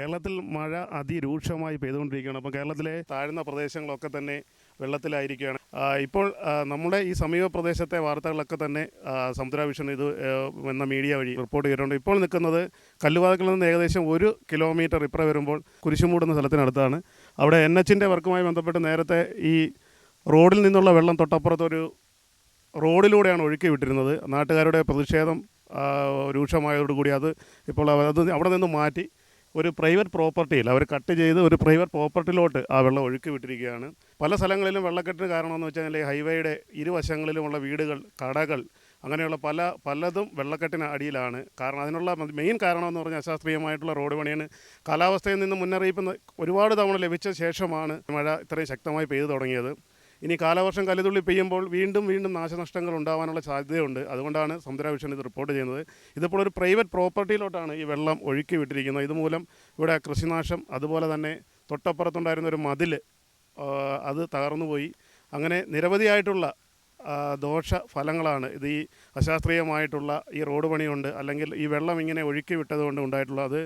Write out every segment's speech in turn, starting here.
കേരളത്തിൽ മഴ അതിരൂക്ഷമായി പെയ്തുകൊണ്ടിരിക്കുകയാണ്. അപ്പോൾ കേരളത്തിലെ താഴ്ന്ന പ്രദേശങ്ങളൊക്കെ തന്നെ വെള്ളത്തിലായിരിക്കുകയാണ്. ഇപ്പോൾ നമ്മുടെ ഈ സമീപ പ്രദേശത്തെ വാർത്തകളൊക്കെ തന്നെ സമുദ്രാവിഷൻ ഇത് എന്ന മീഡിയ വഴി റിപ്പോർട്ട് ചെയ്തിട്ടുണ്ട്. ഇപ്പോൾ നിൽക്കുന്നത് കല്ലുവാതക്കിൽ നിന്ന് ഏകദേശം ഒരു കിലോമീറ്റർ ഇപ്പുറം വരുമ്പോൾ കുരിശുമൂടുന്ന സ്ഥലത്തിനടുത്താണ്. അവിടെ എൻ എച്ചിന്റെ വർക്കുമായി ബന്ധപ്പെട്ട് നേരത്തെ ഈ റോഡിൽ നിന്നുള്ള വെള്ളം തൊട്ടപ്പുറത്തൊരു റോഡിലൂടെയാണ് ഒഴുക്കി വിട്ടിരുന്നത്. നാട്ടുകാരുടെ പ്രതിഷേധം രൂക്ഷമായതോടുകൂടി അത് ഇപ്പോൾ അത് അവിടെ നിന്ന് മാറ്റി ഒരു പ്രൈവറ്റ് പ്രോപ്പർട്ടിയിൽ അവർ കട്ട് ചെയ്ത് ഒരു പ്രൈവറ്റ് പ്രോപ്പർട്ടിയിലോട്ട് ആ വെള്ളം ഒഴുക്കി വിട്ടിരിക്കുകയാണ്. പല സ്ഥലങ്ങളിലും വെള്ളക്കെട്ടിന് കാരണമെന്ന് വെച്ചാൽ ഹൈവേയുടെ ഇരുവശങ്ങളിലുമുള്ള വീടുകൾ കടകൾ അങ്ങനെയുള്ള പല പലതും വെള്ളക്കെട്ടിന് അടിയിലാണ്. കാരണം അതിനുള്ള മെയിൻ കാരണം എന്ന് പറഞ്ഞാൽ അശാസ്ത്രീയമായിട്ടുള്ള റോഡ് പണിയാണ്. കാലാവസ്ഥയിൽ നിന്ന് മുന്നറിയിപ്പ് ഒരുപാട് തവണ ലഭിച്ച ശേഷമാണ് മഴ ഇത്രയും ശക്തമായി പെയ്തു തുടങ്ങിയത്. ഇനി കാലവർഷം കലിതുള്ളി പെയ്യുമ്പോൾ വീണ്ടും വീണ്ടും നാശനഷ്ടങ്ങൾ ഉണ്ടാകാനുള്ള സാധ്യതയുണ്ട്. അതുകൊണ്ടാണ് സമുദ്ര വിഷൻ ഇത് റിപ്പോർട്ട് ചെയ്യുന്നത്. ഇതിപ്പോൾ ഒരു പ്രൈവറ്റ് പ്രോപ്പർട്ടിയിലോട്ടാണ് ഈ വെള്ളം ഒഴുക്കി വിട്ടിരിക്കുന്നത്. ഇതുമൂലം ഇവിടെ കൃഷിനാശം അതുപോലെ തന്നെ തൊട്ടപ്പുറത്തുണ്ടായിരുന്ന ഒരു മതിൽ അത് തകർന്നുപോയി അങ്ങനെ നിരവധിയായിട്ടുള്ള ദോഷ ഫലങ്ങളാണ് ഇത് ഈ അശാസ്ത്രീയമായിട്ടുള്ള ഈ റോഡ് പണിയുണ്ട് അല്ലെങ്കിൽ ഈ വെള്ളം ഇങ്ങനെ ഒഴുക്കി വിട്ടതുകൊണ്ട് ഉണ്ടായിട്ടുള്ള അത്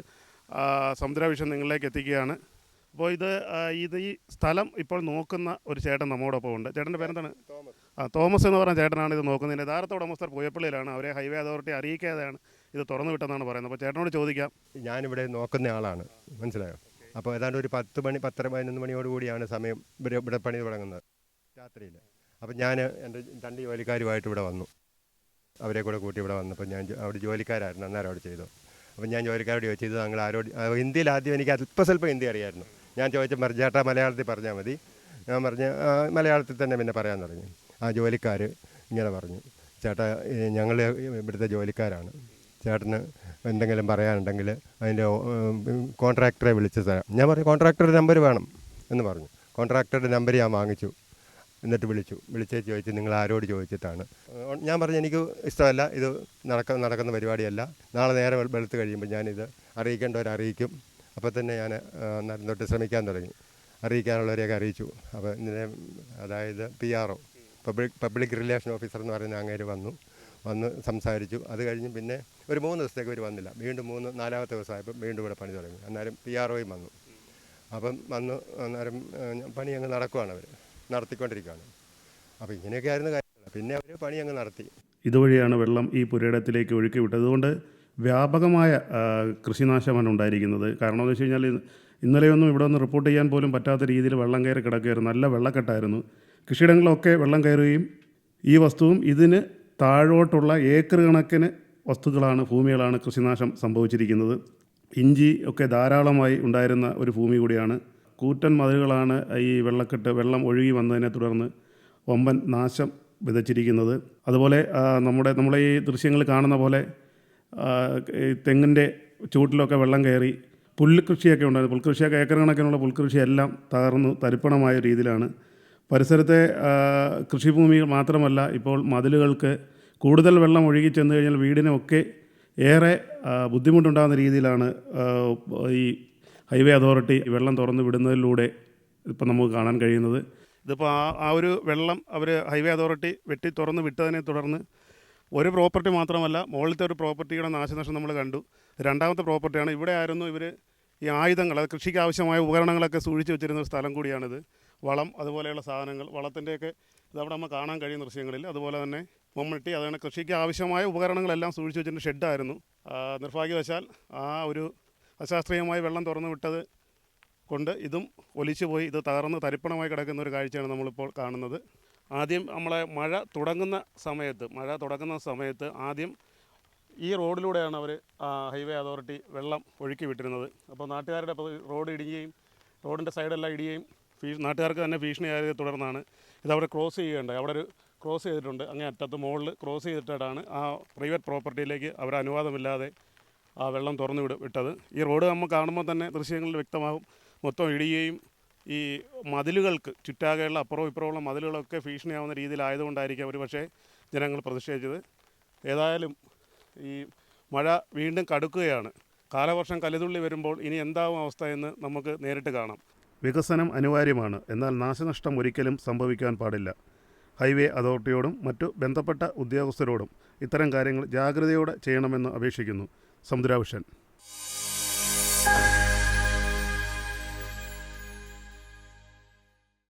ആ, സമുദ്ര വിഷൻ നിങ്ങളിലേക്ക് എത്തിക്കുകയാണ്. അപ്പോൾ ഇത് ഇത് ഈ സ്ഥലം ഇപ്പോൾ നോക്കുന്ന ഒരു ചേട്ടൻ നമ്മോടൊപ്പം ഉണ്ട്. ചേട്ടന്റെ പേരെന്താണ്? ആ തോമസ് എന്ന് പറഞ്ഞ ചേട്ടനാണ് ഇത് നോക്കുന്നത്. യഥാർത്ഥ ഉടമസ്ഥർ പുയപ്പള്ളിയിലാണ്. അവരെ ഹൈവേ അതോറിറ്റി അറിയിക്കാതെയാണ് ഇത് തുറന്നു വിട്ടെന്നാണ് പറയുന്നത്. അപ്പോൾ ചേട്ടനോട് ചോദിക്കാം. ഞാനിവിടെ നോക്കുന്ന ആളാണ്. മനസ്സിലായോ? അപ്പോൾ ഏതാണ്ട് ഒരു പത്ത് മണി പത്തര പതിനൊന്ന് മണിയോട് കൂടിയാണ് സമയം ഇവിടെ ഇവിടെ പണി തുടങ്ങുന്നത്. രാത്രിയിൽ അപ്പോൾ ഞാൻ എന്റെ രണ്ട് ജോലിക്കാരുമായിട്ട് ഇവിടെ വന്നു. അവരെ കൂടെ കൂട്ടി ഇവിടെ വന്നപ്പോൾ ഞാൻ അവിടെ ജോലിക്കാരായിരുന്നു. അന്നേരം അവിടെ ചെയ്തു. അപ്പോൾ ഞാൻ ജോലിക്കാരോട് ചോദിച്ചത് താങ്കൾ ഞങ്ങൾ ആരോട് ഹിന്ദിയിൽ ആദ്യം എനിക്ക് അല്പസ്വല്പം ഹിന്ദി അറിയായിരുന്നു. ഞാൻ ചോദിച്ച മറിഞ്ഞേട്ടാ മലയാളത്തിൽ പറഞ്ഞാൽ മതി. ഞാൻ പറഞ്ഞ് മലയാളത്തിൽ തന്നെ പിന്നെ പറയാൻ തുടങ്ങി. ആ ജോലിക്കാർ ഇങ്ങനെ പറഞ്ഞു. ചേട്ടാ ഞങ്ങൾ ഇവിടുത്തെ ജോലിക്കാരാണ്. ചേട്ടന് എന്തെങ്കിലും പറയാനുണ്ടെങ്കിൽ അതിന്റെ കോൺട്രാക്ടറെ വിളിച്ച് തരാം. ഞാൻ പറഞ്ഞു കോൺട്രാക്ടറുടെ നമ്പർ വേണം എന്ന് പറഞ്ഞു. കോൺട്രാക്ടറുടെ നമ്പർ ഞാൻ വാങ്ങിച്ചു. എന്നിട്ട് വിളിച്ചു. വിളിച്ചേ ചോദിച്ച് നിങ്ങൾ ആരോട് ചോദിച്ചിട്ടാണ്? ഞാൻ പറഞ്ഞു എനിക്ക് ഇഷ്ടമല്ല. ഇത് നടക്ക നടക്കുന്ന പരിപാടിയല്ല. നാളെ നേരെ വെളു- വെളുത്ത് കഴിയുമ്പോൾ ഞാനിത് അറിയിക്കേണ്ടവരെ അറിയിക്കും. അപ്പോൾ തന്നെ ഞാൻ അന്നേരം തൊട്ട് ശ്രമിക്കാൻ തുടങ്ങി. അറിയിക്കാനുള്ളവരെയൊക്കെ അറിയിച്ചു. അപ്പോൾ ഇതിനെ അതായത് P R O public public relation officer എന്ന് പറയുന്ന അങ്ങേര് വന്നു. വന്ന് സംസാരിച്ചു. അത് കഴിഞ്ഞ് പിന്നെ ഒരു മൂന്ന് ദിവസത്തേക്ക് ഇവർ വന്നില്ല. വീണ്ടും മൂന്ന് നാലാമത്തെ ദിവസമായപ്പോൾ വീണ്ടും ഇവിടെ പണി തുടങ്ങി. അന്നേരം പി ആർ ഒയും വന്നു. അപ്പം വന്ന് അന്നേരം പണി അങ്ങ് നടക്കുവാണ് അവർ നടത്തിക്കൊണ്ടിരിക്കുകയാണ്. അപ്പോൾ ഇങ്ങനെയൊക്കെ ആയിരുന്നു കാര്യങ്ങൾ. പിന്നെ അവർ പണി അങ്ങ് നടത്തി. ഇതുവഴിയാണ് വെള്ളം ഈ പുരയിടത്തിലേക്ക് ഒഴുക്കി വിട്ടത്. അതുകൊണ്ട് വ്യാപകമായ കൃഷിനാശമാണ് ഉണ്ടായിരിക്കുന്നത്. കാരണം എന്ന് വെച്ച് കഴിഞ്ഞാൽ ഇന്നലെയൊന്നും ഇവിടെ ഒന്ന് റിപ്പോർട്ട് ചെയ്യാൻ പോലും പറ്റാത്ത രീതിയിൽ വെള്ളം കയറി കിടക്കുകയായിരുന്നു. നല്ല വെള്ളക്കെട്ടായിരുന്നു. കൃഷിയിടങ്ങളൊക്കെ വെള്ളം കയറുകയും ഈ വസ്തുവും ഇതിന് താഴോട്ടുള്ള ഏക്കർ കണക്കിന് വസ്തുക്കളാണ് ഭൂമികളാണ് കൃഷിനാശം സംഭവിച്ചിരിക്കുന്നത്. ഇഞ്ചി ഒക്കെ ധാരാളമായി ഉണ്ടായിരുന്ന ഒരു ഭൂമി കൂടിയാണ്. കൂറ്റൻ മതിലുകളാണ് ഈ വെള്ളക്കെട്ട് വെള്ളം ഒഴുകി വന്നതിനെ തുടർന്ന് വമ്പൻ നാശം വിതച്ചിരിക്കുന്നത്. അതുപോലെ നമ്മുടെ നമ്മളെ ഈ ദൃശ്യങ്ങൾ കാണുന്ന പോലെ ഈ തെങ്ങിന്റെ ചൂട്ടിലൊക്കെ വെള്ളം കയറി പുല്ലുകൃഷിയൊക്കെ ഉണ്ടായിരുന്നു പുൽകൃഷിയൊക്കെ ഏക്കർ കണക്കിനുള്ള പുൽകൃഷിയെല്ലാം തകർന്നു തരിപ്പണമായ രീതിയിലാണ്. പരിസരത്തെ കൃഷിഭൂമി മാത്രമല്ല ഇപ്പോൾ മതിലുകൾക്ക് കൂടുതൽ വെള്ളം ഒഴുകി ചെന്ന് കഴിഞ്ഞാൽ വീടിനൊക്കെ ഏറെ ബുദ്ധിമുട്ടുണ്ടാകുന്ന രീതിയിലാണ് ഈ ഹൈവേ അതോറിറ്റി വെള്ളം തുറന്ന് വിടുന്നതിലൂടെ ഇപ്പം നമുക്ക് കാണാൻ കഴിയുന്നത്. ഇതിപ്പോൾ ആ ആ ഒരു വെള്ളം അവർ ഹൈവേ അതോറിറ്റി വെട്ടി തുറന്ന് വിട്ടതിനെ തുടർന്ന് ഒരു പ്രോപ്പർട്ടി മാത്രമല്ല മുകളിലത്തെ ഒരു പ്രോപ്പർട്ടിയുടെ നാശനഷ്ടം നമ്മൾ കണ്ടു. രണ്ടാമത്തെ പ്രോപ്പർട്ടിയാണ് ഇവിടെ ആയിരുന്നു ഇവർ ഈ ആയുധങ്ങൾ അത് കൃഷിക്ക് ആവശ്യമായ ഉപകരണങ്ങളൊക്കെ സൂക്ഷിച്ച് വെച്ചിരുന്ന ഒരു സ്ഥലം കൂടിയാണിത്. വളം അതുപോലെയുള്ള സാധനങ്ങൾ വളത്തിന്റെയൊക്കെ ഇതവിടെ നമ്മൾ കാണാൻ കഴിയുന്ന ദൃശ്യങ്ങളിൽ. അതുപോലെ തന്നെ മമ്മട്ടി അതാണ് കൃഷിക്ക് ആവശ്യമായ ഉപകരണങ്ങളെല്ലാം സൂക്ഷിച്ച് വെച്ചിരുന്ന ഷെഡായിരുന്നു. നിർഭാഗ്യവശാൽ ആ ഒരു അശാസ്ത്രീയമായി വെള്ളം തുറന്നു വിട്ടത് കൊണ്ട് ഇതും ഒലിച്ചു പോയി ഇത് തകർന്ന് തരിപ്പണമായി കിടക്കുന്ന ഒരു കാഴ്ചയാണ് നമ്മളിപ്പോൾ കാണുന്നത്. ആദ്യം നമ്മളെ മഴ തുടങ്ങുന്ന സമയത്ത് മഴ തുടങ്ങുന്ന സമയത്ത് ആദ്യം ഈ റോഡിലൂടെയാണ് അവർ ഹൈവേ അതോറിറ്റി വെള്ളം ഒഴുക്കി വിട്ടിരുന്നത്. അപ്പോൾ നാട്ടുകാരുടെ റോഡ് ഇടിയുകയും റോഡിന്റെ സൈഡെല്ലാം ഇടിയുകയും ഭീ നാട്ടുകാർക്ക് തന്നെ ഭീഷണിയായത് തുടർന്നാണ് ഇതവിടെ ക്രോസ് ചെയ്യേണ്ടത് അവിടെ ഒരു ക്രോസ് ചെയ്തിട്ടുണ്ട്. അങ്ങേ അറ്റത്ത് മുകളിൽ ക്രോസ് ചെയ്തിട്ടാണ് ആ പ്രൈവറ്റ് പ്രോപ്പർട്ടിയിലേക്ക് അവർ അനുവാദമില്ലാതെ ആ വെള്ളം തുറന്നു വിട വിട്ടത്. ഈ റോഡ് നമ്മൾ കാണുമ്പോൾ തന്നെ ദൃശ്യങ്ങളിൽ വ്യക്തമാകും. മൊത്തം ഇടിയുകയും ഈ മതിലുകൾക്ക് ചുറ്റാകെയുള്ള അപ്പുറവും ഇപ്പുറമുള്ള മതിലുകളൊക്കെ ഭീഷണിയാവുന്ന രീതിയിലായതുകൊണ്ടായിരിക്കും ഒരു പക്ഷേ ജനങ്ങൾ പ്രതിഷേധിച്ചത്. ഏതായാലും ഈ മഴ വീണ്ടും കടുക്കുകയാണ്. കാലവർഷം കലിതുള്ളി വരുമ്പോൾ ഇനി എന്താവും അവസ്ഥ എന്ന് നമുക്ക് നേരിട്ട് കാണാം. വികസനം അനിവാര്യമാണ്. എന്നാൽ നാശനഷ്ടം ഒരിക്കലും സംഭവിക്കാൻ പാടില്ല. ഹൈവേ അതോറിറ്റിയോടും മറ്റു ബന്ധപ്പെട്ട ഉദ്യോഗസ്ഥരോടും ഇത്തരം കാര്യങ്ങൾ ജാഗ്രതയോടെ ചെയ്യണമെന്ന് അപേക്ഷിക്കുന്നു. സമുദ്രാവിഷൻ.